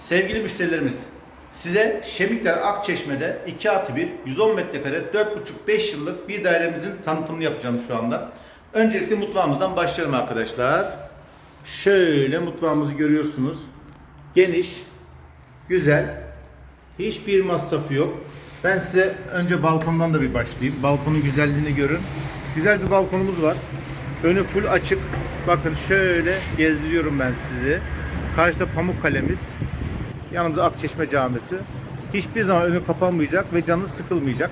Sevgili müşterilerimiz, size Şemikler Akçeşme'de 2 artı 1, 110 metrekare, 4,5-5 yıllık bir dairemizin tanıtımını yapacağım şu anda. Öncelikle mutfağımızdan başlayalım arkadaşlar. Şöyle mutfağımızı görüyorsunuz. Geniş, güzel, hiçbir masrafı yok. Ben size önce balkondan da bir başlayayım. Balkonun güzelliğini görün. Güzel bir balkonumuz var. Önü full açık. Bakın şöyle gezdiriyorum ben sizi. Karşıda Pamukkale'miz. Yanımızda Akçeşme Camisi. Hiçbir zaman önü kapanmayacak ve canı sıkılmayacak.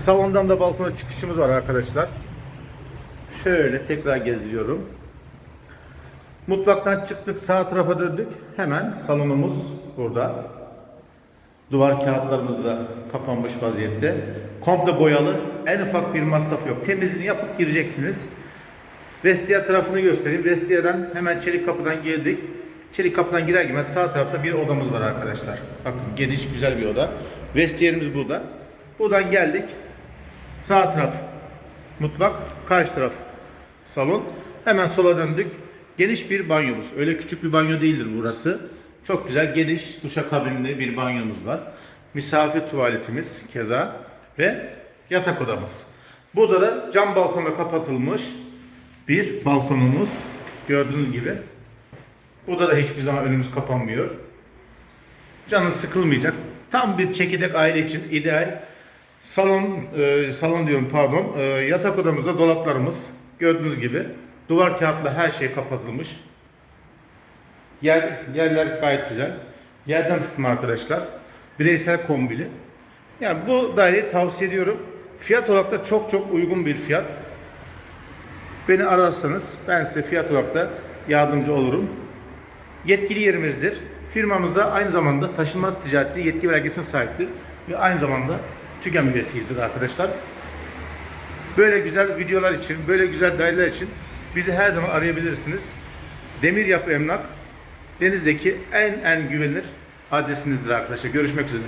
Salondan da balkona çıkışımız var arkadaşlar. Şöyle tekrar gezdiriyorum. Mutfaktan çıktık sağ tarafa döndük. Hemen salonumuz burada. Duvar kağıtlarımız da kapanmış vaziyette. Komple boyalı. En ufak bir masraf yok. Temizliğini yapıp gireceksiniz. Vestiya tarafını göstereyim. Vestiya'dan hemen çelik kapıdan girdik. Çelik kapıdan girer girmez sağ tarafta bir odamız var arkadaşlar. Bakın geniş güzel bir oda. Vestiyerimiz burada. Buradan geldik. Sağ taraf mutfak, karşı taraf salon. Hemen sola döndük. Geniş bir banyomuz. Öyle küçük bir banyo değildir burası. Çok güzel geniş duşakabinli bir banyomuz var. Misafir tuvaletimiz keza ve yatak odamız. Burada da cam balkona kapatılmış bir balkonumuz. Gördüğünüz gibi. Burada da hiçbir zaman önümüz kapanmıyor. Canın sıkılmayacak. Tam bir çekirdek aile için ideal. Salon, e, salon diyorum pardon. E, yatak odamızda dolaplarımız. Gördüğünüz gibi. Duvar kağıtla her şey kapatılmış. Yer, yerler gayet güzel. Yerden ısıtma arkadaşlar. Bireysel kombili. Yani bu daireyi tavsiye ediyorum. Fiyat olarak da çok çok uygun bir fiyat. Beni ararsanız ben size fiyat olarak da yardımcı olurum. Yetkili yerimizdir. Firmamız da aynı zamanda taşınmaz ticareti yetki belgesine sahiptir. Ve aynı zamanda TÜGEM üyesidir arkadaşlar. Böyle güzel videolar için, böyle güzel daireler için bizi her zaman arayabilirsiniz. Demir Yapı Emlak Deniz'deki en en güvenilir adresinizdir arkadaşlar. Görüşmek üzere.